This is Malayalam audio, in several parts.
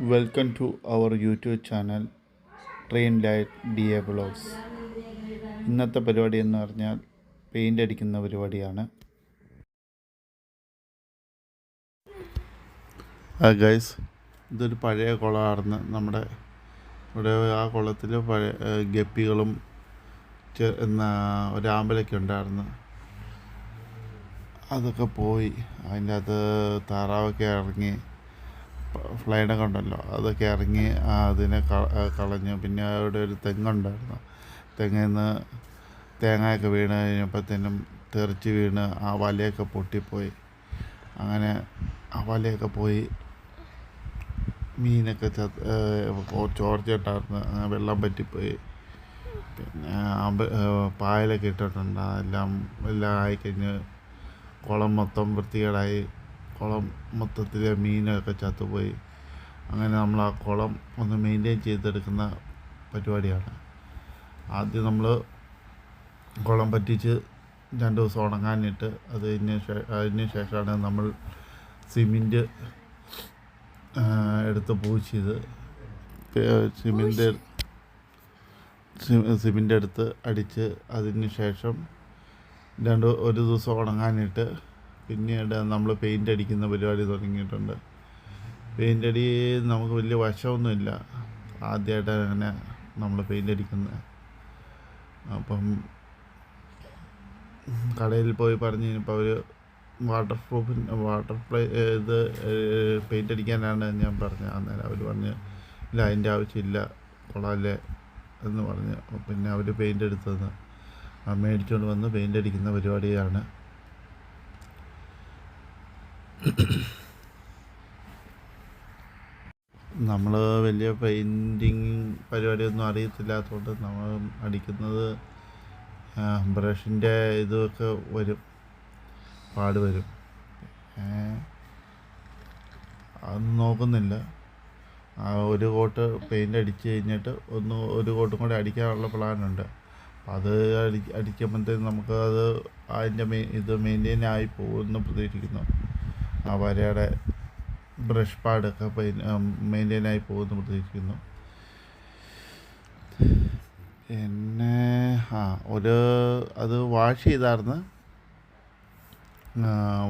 Welcome to our YouTube channel train light D A blogs ഇന്നത്തെ പരിപാടി എന്ന് പറഞ്ഞാൽ പെയിന്റ് അടിക്കുന്ന പരിപാടിയാണ്. ആ ഗൈസ് ഇതൊരു പഴയ കുളമായിരുന്നു നമ്മുടെ ഇവിടെ ആ കുളത്തിൽ പഴയ ഗപ്പികളും എന്നാ ഒരാമ്പലൊക്കെ ഉണ്ടായിരുന്നു. അതൊക്കെ പോയി. അതിന്റെ അകത്ത് താറാവൊക്കെ ഇറങ്ങി. ഫ്ലൈഡൊക്കെ ഉണ്ടല്ലോ അതൊക്കെ ഇറങ്ങി അതിനെ കളഞ്ഞു. പിന്നെ അവിടെ ഒരു തെങ്ങുണ്ടായിരുന്നു. തെങ്ങിൽ നിന്ന് തേങ്ങയൊക്കെ വീണ് കഴിഞ്ഞപ്പോഴത്തേനും തെറിച്ച് വീണ് ആ വലയൊക്കെ പൊട്ടിപ്പോയി. അങ്ങനെ ആ വലയൊക്കെ പോയി മീനൊക്കെ ചത്ത് ചോർച്ചയുണ്ടായിരുന്നു അങ്ങനെ വെള്ളം പറ്റിപ്പോയി. പിന്നെ അമ്പ പായലൊക്കെ ഇട്ടിട്ടുണ്ട്. അതെല്ലാം എല്ലാം ആയിക്കഴിഞ്ഞ് കുളം മൊത്തം വൃത്തികേടായി. കുളം മൊത്തത്തിൽ മീനൊക്കെ ചത്തുപോയി. അങ്ങനെ നമ്മൾ ആ കുളം ഒന്ന് മെയിന്റെയിൻ ചെയ്തെടുക്കുന്ന പരിപാടിയാണ്. ആദ്യം നമ്മൾ കുളം പറ്റിച്ച് രണ്ട് ദിവസം ഉണങ്ങാനിട്ട് അത് അതിന് ശേഷമാണ് നമ്മൾ സിമെന്റ് എടുത്ത് പൂശിയത്. സിമെന്റ് സിമെന്റ് എടുത്ത് അടിച്ച് അതിന് ശേഷം രണ്ട് ഒരു ദിവസം ഉണങ്ങാനിട്ട് പിന്നീട് നമ്മൾ പെയിന്റ് അടിക്കുന്ന പരിപാടി തുടങ്ങിയിട്ടുണ്ട്. പെയിന്റ് അടി നമുക്ക് വലിയ വശമൊന്നുമില്ല. ആദ്യമായിട്ടാണ് അങ്ങനെ നമ്മൾ പെയിന്റ് അടിക്കുന്നത് അപ്പം കടയിൽ പോയി പറഞ്ഞ് കഴിഞ്ഞപ്പോൾ അവർ വാട്ടർ പ്രൂഫിന് വാട്ടർ പ്ലേ ഇത് പെയിന്റ് അടിക്കാനാണ് ഞാൻ പറഞ്ഞത്. അന്നേരം അവർ പറഞ്ഞ് ഇല്ല അതിന്റെ ആവശ്യമില്ല. കൊള്ളാല്ലേ? എന്ന് പറഞ്ഞ് പിന്നെ അവർ പെയിന്റ് എടുത്തത്. മേടിച്ചുകൊണ്ട് വന്ന് പെയിന്റ് അടിക്കുന്ന പരിപാടിയാണ്. നമ്മൾ വലിയ പെയിന്റിങ് പരിപാടിയൊന്നും അറിയത്തില്ലാത്തതുകൊണ്ട് നമ്മൾ അടിക്കുന്നത് ബ്രഷിന്റെ ഇതൊക്കെ വരും. പാട് വരും. അത് നോക്കുന്നില്ല. ഒരു കോട്ട് പെയിന്റ് അടിച്ച് കഴിഞ്ഞിട്ട് ഒന്ന് ഒരു കോട്ടും കൂടി അടിക്കാനുള്ള പ്ലാനുണ്ട് അത് അടി അടിക്കുമ്പോഴത്തേക്കും നമുക്ക് അത് അതിന്റെ മെയിൻ ഇത് മെയിന്റെയിൻ ആയി പോകുമെന്ന് പ്രതീക്ഷിക്കുന്നു. ആ വരയുടെ ബ്രഷ് പാടൊക്കെ മെയിന്റെയിൻ ആയി പോകുമെന്ന് പ്രതീക്ഷിക്കുന്നു. പിന്നെ ആ ഒരു അത് വാഷ് ചെയ്തായിരുന്നു.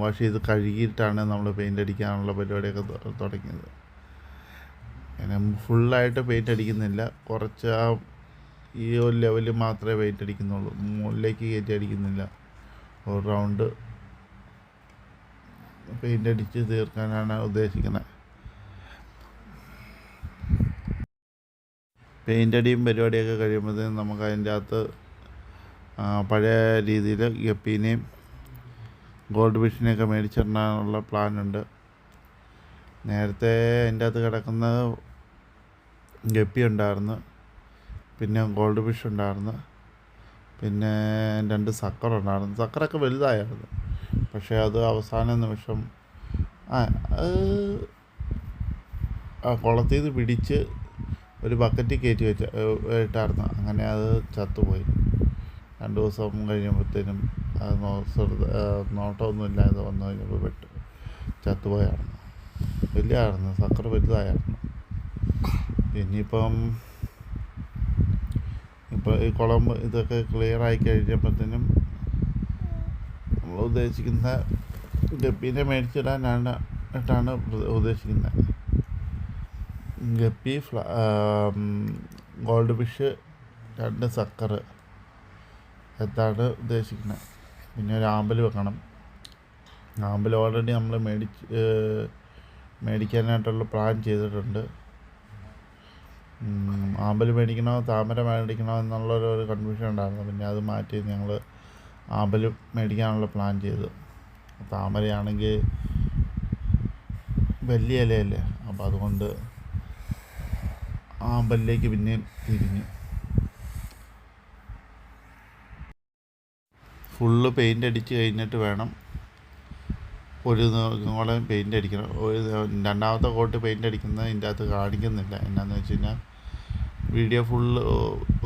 വാഷ് ചെയ്ത് കഴുകിയിട്ടാണ് നമ്മൾ പെയിന്റ് അടിക്കാനുള്ള പരിപാടിയൊക്കെ തുടങ്ങിയത്. പിന്നെ ഫുള്ളായിട്ട് പെയിന്റ് അടിക്കുന്നില്ല. കുറച്ച് ആ ഈ ഒരു ലെവലിൽ മാത്രമേ പെയിന്റ് അടിക്കുന്നുള്ളൂ. മുകളിലേക്ക് കയറ്റി അടിക്കുന്നില്ല. ഒരു റൗണ്ട്. പെയിന്റ് അടിച്ച് തീർക്കാനാണ് ഉദ്ദേശിക്കുന്നത്. പെയിന്റ് അടിയും പരിപാടിയൊക്കെ കഴിയുമ്പോഴത്തേക്കും നമുക്ക് അതിന്റെ അകത്ത് പഴയ രീതിയിൽ ഗപ്പീനെയും ഗോൾഡ് ഫിഷിനെയൊക്കെ മേടിച്ചിടാനുള്ള പ്ലാനുണ്ട്. നേരത്തെ അതിന്റെ അകത്ത് കിടക്കുന്ന ഗപ്പി ഉണ്ടായിരുന്നു. പിന്നെ ഗോൾഡ് ഫിഷ് ഉണ്ടായിരുന്നു. പിന്നെ രണ്ട് സക്കറുണ്ടായിരുന്നു. സക്കറൊക്കെ വലുതായിരുന്നു. പക്ഷേ അത് അവസാന നിമിഷം. ആ ആ കുളത്തിൽ നിന്ന് പിടിച്ച് ഒരു ബക്കറ്റിൽ കയറ്റി വെച്ച ഇട്ടായിരുന്നു. അങ്ങനെ അത് ചത്തുപോയി. രണ്ട് ദിവസം കഴിഞ്ഞപ്പോഴത്തേനും അത് നോ നോട്ടമൊന്നും ഇല്ലാതെ വന്നു കഴിഞ്ഞപ്പോൾ പെട്ട് ചത്തുപോയായിരുന്നു വലിയായിരുന്നു സക്കർ വലുതായിരുന്നു. ഇനിയിപ്പം ഇപ്പോൾ ഈ കുളം ഇതൊക്കെ ക്ലിയർ ആയി കഴിഞ്ഞപ്പോഴത്തേനും ഉദ്ദേശിക്കുന്ന ഗപ്പീനെ മേടിച്ചിടാനാണ് ആയിട്ടാണ് ഉദ്ദേശിക്കുന്നത്. ഗപ്പി ഫ്ല ഗോൾഡ് ഫിഷ് രണ്ട് സക്കർ എന്താണ് ഉദ്ദേശിക്കുന്നത്. പിന്നെ ഒരു ആമ്പൽ വെക്കണം. ആമ്പൽ ഓൾറെഡി നമ്മൾ മേടിച്ച് മേടിക്കാനായിട്ടുള്ള പ്ലാൻ ചെയ്തിട്ടുണ്ട്. ആമ്പൽ മേടിക്കണോ താമര മേടിക്കണോ എന്നുള്ളൊരു കൺഫ്യൂഷൻ ഉണ്ടായിരുന്നു. പിന്നെ അത് മാറ്റി ഞങ്ങൾ ആമ്പൽ മേടിക്കാനുള്ള പ്ലാൻ ചെയ്തു. താമരയാണെങ്കിൽ വലിയ ഇലയല്ലേ? അപ്പോൾ അതുകൊണ്ട് ആമ്പലിലേക്ക് പിന്നെയും തിരിഞ്ഞു. ഫുള്ള് പെയിന്റ് അടിച്ച് കഴിഞ്ഞിട്ട് വേണം ഒരു കൂടെ പെയിന്റ് അടിക്കണം. ഒരു രണ്ടാമത്തെ കോട്ട് പെയിന്റ് അടിക്കുന്നത് ഇതിന്റെ അകത്ത് കാണിക്കുന്നില്ല. എന്നാന്ന് വെച്ച് കഴിഞ്ഞാൽ വീഡിയോ ഫുള്ള്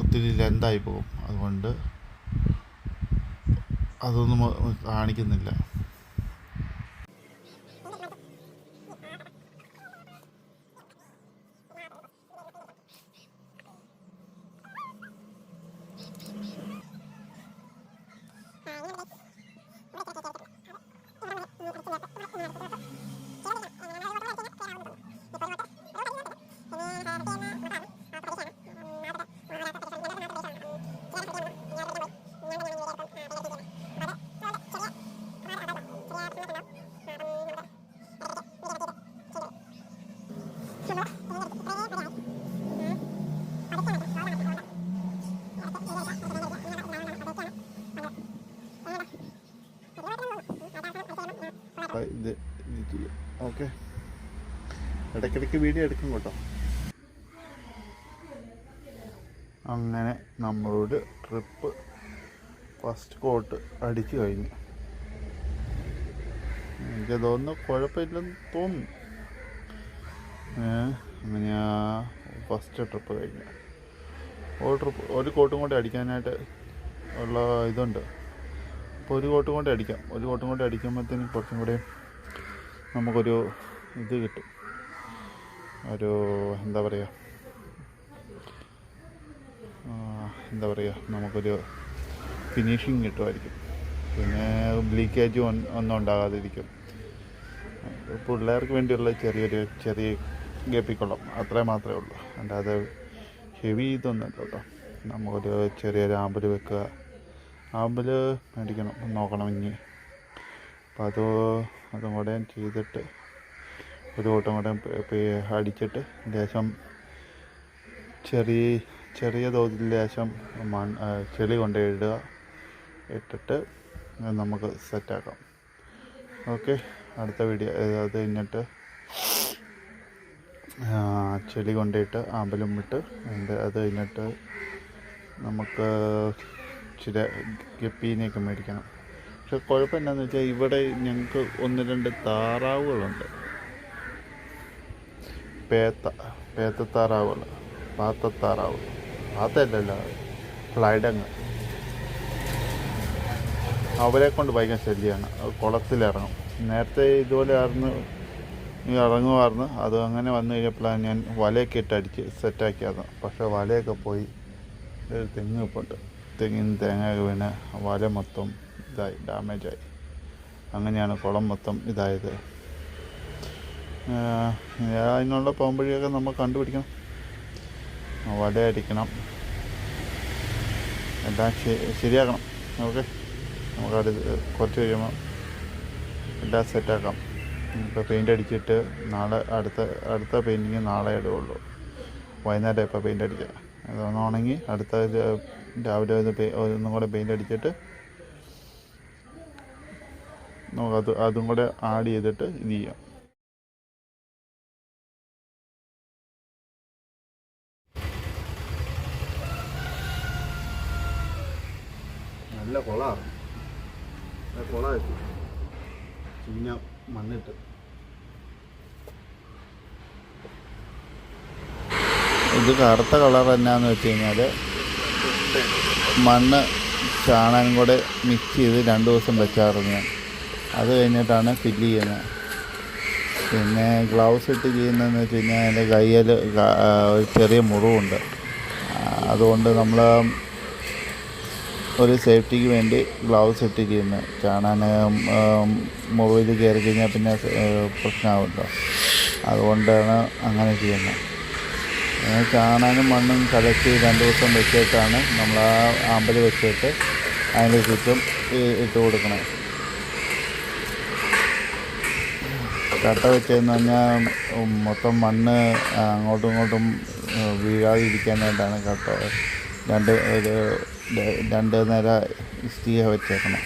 ഒത്തിരി ലെന്തായി പോകും. അതുകൊണ്ട് അതൊന്നും കാണിക്കുന്നില്ല. ഇടയ്ക്കിടയ്ക്ക് വീഡിയോ എടുക്കും കേട്ടോ. അങ്ങനെ നമ്മളോട് ട്രിപ്പ് ഫസ്റ്റ് കോട്ട് അടിച്ചു കഴിഞ്ഞു. എനിക്ക് തോന്നുന്നു കുഴപ്പമില്ലെന്ന് തോന്നുന്നു. അങ്ങനെ ആ ഫസ്റ്റ് ട്രിപ്പ് കഴിഞ്ഞു. ഒരു ട്രിപ്പ് ഒരു കോട്ടും കൂടെ അടിക്കാനായിട്ട് ഉള്ള ഇതുണ്ട്. അപ്പോൾ ഒരു കോട്ടും കൂടെ അടിക്കാം. ഒരു കോട്ടും കൂടെ അടിക്കുമ്പോഴത്തേനും കുറച്ചും കൂടെ നമുക്കൊരു ഇത് കിട്ടും. ഒരു എന്താ പറയുക എന്താ പറയുക നമുക്കൊരു ഫിനിഷിങ് കിട്ടുമായിരിക്കും. പിന്നെ ലീക്കേജ് ഒന്നും ഉണ്ടാകാതിരിക്കും. പിള്ളേർക്ക് വേണ്ടിയുള്ള ചെറിയൊരു ചെറിയ ഗപ്പിക്കുളം അത്രേ മാത്രമേ ഉള്ളൂ. അല്ലാതെ ഹെവി ഇതൊന്നും കേട്ടോ. നമുക്കൊരു ചെറിയൊരു ആമ്പൽ വെക്കുക. ആമ്പൽ മേടിക്കണം നോക്കണം ഇനി. അപ്പോൾ അത് അതും കൂടെ ചെയ്തിട്ട് ഒരു കൂട്ടം കൂടെ അടിച്ചിട്ട് ലേശം ചെറിയ ചെറിയ തോതിൽ ലേശം ആ, ചെളി കൊണ്ട് ഇടുക ഇട്ടിട്ട് നമുക്ക് സെറ്റാക്കാം ഓക്കെ അടുത്ത വീഡിയോ അത് കഴിഞ്ഞിട്ട് ചെളി കൊണ്ടിട്ട് ആമ്പലും വിട്ട് അത് കഴിഞ്ഞിട്ട് നമുക്ക് ചില ഗപ്പീനെയൊക്കെ മേടിക്കണം. പക്ഷെ കുഴപ്പം എന്താണെന്ന് വെച്ചാൽ ഇവിടെ ഞങ്ങൾക്ക് ഒന്ന് രണ്ട് താറാവുകളുണ്ട്. പേത്ത പാത്ത പാത്തത്താറാവ്. പാത്തല്ലല്ല ഫ്ലൈഡങ്ങ്. അവരെ കൊണ്ട് ഭയങ്കര ശല്യമാണ് കുളത്തിലിറങ്ങും. നേരത്തെ ഇതുപോലെ ആയിരുന്നു ഇറങ്ങുമായിരുന്നു. അത് അങ്ങനെ വന്നു കഴിഞ്ഞപ്പോഴാണ് ഞാൻ വലയൊക്കെ ഇട്ടടിച്ച് സെറ്റാക്കിയായിരുന്നു പക്ഷേ വലയൊക്കെ പോയി ഒരു തെങ്ങ് ഇപ്പോട്ട് തെങ്ങിന് തേങ്ങ വീണ് വല മൊത്തം ഇതായി ഡാമേജായി. അങ്ങനെയാണ് കുളം മൊത്തം ഇതായത്. അതിനുള്ള പോംവഴിയൊക്കെ നമ്മൾ കണ്ടുപിടിക്കണം. വലയടിക്കണം എല്ലാം ശരിയാക്കണം. ഓക്കെ? നമുക്കത് കുറച്ച് കഴിയുമ്പോൾ എല്ലാം സെറ്റാക്കാം. ഇപ്പോൾ പെയിന്റ് അടിച്ചിട്ട് നാളെ അടുത്ത അടുത്ത പെയിന്റിങ് നാളെ ഇടുകയുള്ളൂ വൈകുന്നേരം ഇപ്പോൾ പെയിന്റ് അടിക്കുക അതൊന്ന് ഉണങ്ങി അടുത്ത രാവിലെ ഒന്ന് ഒന്നും കൂടെ പെയിന്റ് അടിച്ചിട്ട് നമുക്കത് അതും കൂടെ ആഡ് ചെയ്തിട്ട് ഇത് ചെയ്യാം. നല്ല കുളമാണ് കൊള ചീഞ്ഞ മണ്ണിട്ട്. ഇത് കറുത്ത കളർ എന്നാന്ന് വെച്ച് കഴിഞ്ഞാൽ മണ്ണ് ചാണകം കൂടെ മിക്സ് ചെയ്ത് രണ്ട് ദിവസം വെച്ചായിരുന്നു ഞാൻ. അത് കഴിഞ്ഞിട്ടാണ് ഫില്ല് ചെയ്യുന്നത്. പിന്നെ ഗ്ലൗസ് ഇട്ട് ചെയ്യുന്നതെന്ന് വെച്ച് കഴിഞ്ഞാൽ എന്റെ കയ്യിൽ ഒരു ചെറിയ മുറിവുണ്ട്. അതുകൊണ്ട് നമ്മൾ ഒരു സേഫ്റ്റിക്ക് വേണ്ടി ഗ്ലൗസ് ഇട്ട് ചെയ്യുന്നത് ചാണാൻ മുറിവിൽ കയറി കഴിഞ്ഞാൽ പിന്നെ പ്രശ്നമാകുമല്ലോ അതുകൊണ്ടാണ് അങ്ങനെ ചെയ്യുന്നത്. ചാണാനും മണ്ണും കലക്കി രണ്ട് ദിവസം വെച്ചിട്ടാണ് നമ്മൾ ആ ആമ്പൽ വെച്ചിട്ട് അതിന്റെ ചുറ്റും ഇട്ട് കൊടുക്കണം കട്ട വെച്ചതെന്ന് പറഞ്ഞാൽ മൊത്തം മണ്ണ് അങ്ങോട്ടും ഇങ്ങോട്ടും വീഴാതിരിക്കാനായിട്ടാണ് കട്ട രണ്ട് ഒരു രണ്ട് നില ഇഷ്ടിക വെച്ചേക്കണം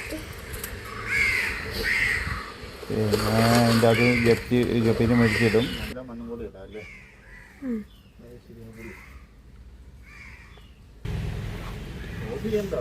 പിന്നെ അതിന്റെ അത് ജപ്തി ജപ്പിന് മേടിച്ചിടും. മണ്ണും കൂടി ഇടാം അല്ലേ? ഓഫിയുണ്ടോ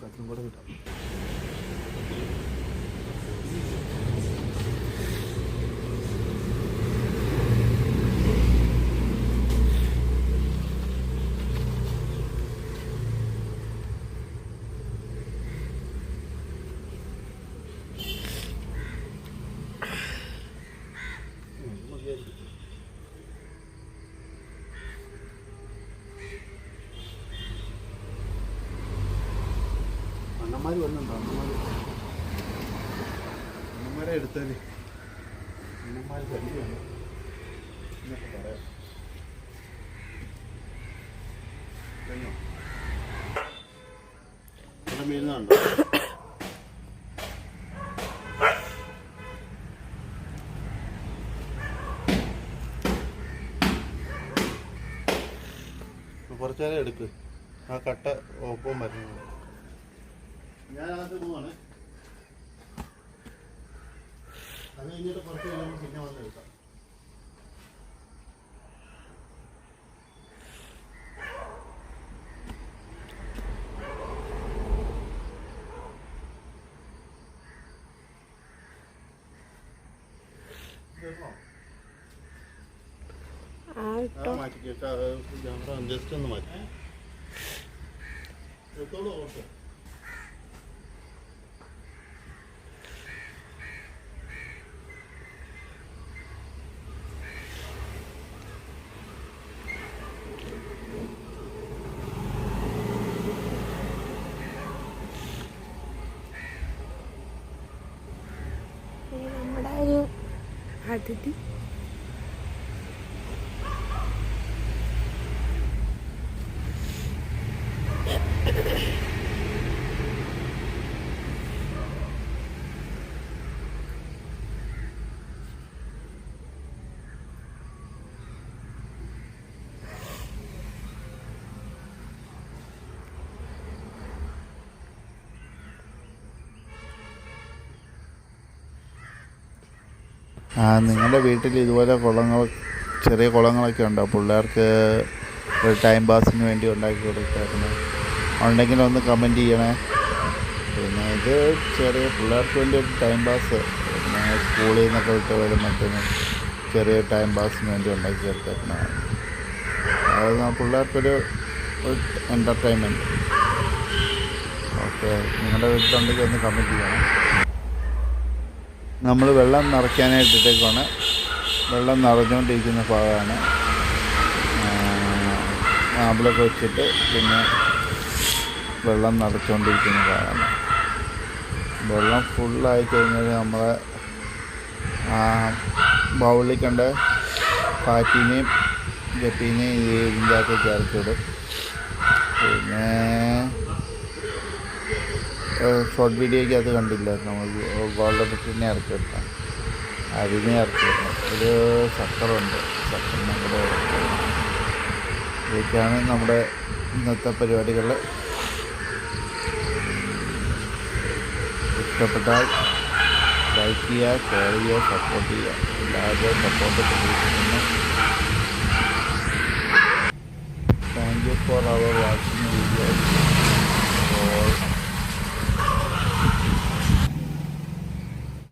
കത്തും കൂടെ കിട്ടാം അണ്ണന്മാർ വന്നിട്ടുണ്ടോ അമ്മമാര് അമ്മമാരെ എടുത്താൽ അമ്മമാര് തന്നെയാണ് എന്നൊക്കെ പറയാം. കഴിഞ്ഞോ? ഇവിടെ വീഴുന്നുണ്ടോ കുറച്ചു നേരം എടുക്ക്. ആ കട്ട ഒപ്പം വരുന്നു ഞാനകത്ത് പോവാണ്. അത് കഴിഞ്ഞിട്ട് പുറത്ത് കഴിയുമ്പോൾ പിന്നെ വന്ന് എടുക്കാം മാറ്റി ജസ്റ്റ് ഒന്ന് മാറ്റി എടുത്തോളൂ ഓക്കെ ഇത് നമ്മുടെ ഒരു അതിഥി ആ നിങ്ങളുടെ വീട്ടിൽ ഇതുപോലെ കുളങ്ങൾ ചെറിയ കുളങ്ങളൊക്കെ ഉണ്ടോ? പിള്ളേർക്ക് ഒരു ടൈം പാസിന് വേണ്ടി ഉണ്ടാക്കി കൊടുക്കാറുണ്ട്. ഉണ്ടെങ്കിൽ ഒന്ന് കമന്റ് ചെയ്യണേ. പിന്നെ ഇത് ചെറിയ പിള്ളേർക്ക് വേണ്ടി ഒരു ടൈം പാസ് പിന്നെ സ്കൂളിൽ നിന്നൊക്കെ വിട്ട് വരുമ്പോഴത്തേനും ചെറിയ ടൈം പാസിന് വേണ്ടി ഉണ്ടാക്കി കൊടുത്തേക്കുന്നതാണ് അത് പിള്ളേർക്കൊരു എന്റർടൈൻമെന്റ് ഓക്കെ നിങ്ങളുടെ വീട്ടിലുണ്ടെങ്കിൽ ഒന്ന് കമന്റ് ചെയ്യണം. നമ്മൾ വെള്ളം നിറയ്ക്കാനായിട്ട് ഇട്ടേക്കാണ് വെള്ളം നിറഞ്ഞുകൊണ്ടിരിക്കുന്ന ഭാഗമാണ്. ആമ്പിളൊക്കെ വെച്ചിട്ട് പിന്നെ വെള്ളം നിറച്ചുകൊണ്ടിരിക്കുന്ന ഭാഗമാണ്. വെള്ളം ഫുള്ളായി കഴിഞ്ഞാൽ നമ്മൾ ബൗളിൽ കണ്ട പാറ്റീനെയും ഗപ്പീനെയും ഇതിന്റെ അകത്ത് ചേർത്തിടും പിന്നെ ഷോർട്ട് വീഡിയോയ്ക്ക് അത് കണ്ടില്ല നമ്മൾ പെട്ടിനെ ഇറക്കി വിട്ടാൽ അതിനെ ഇറക്കി വെക്കാം ഒരു സക്കറുണ്ട് സക്കർ നമ്മുടെ ഇതൊക്കെയാണ് നമ്മുടെ ഇന്നത്തെ പരിപാടികൾ ഇഷ്ടപ്പെട്ടാൽ ലൈക്ക് ചെയ്യുക ഷെയർ ചെയ്യുക സപ്പോർട്ട് ചെയ്യുക. എല്ലാവരുടെയും സപ്പോർട്ട് പ്രതീക്ഷിക്കുന്നു thank you for our watching video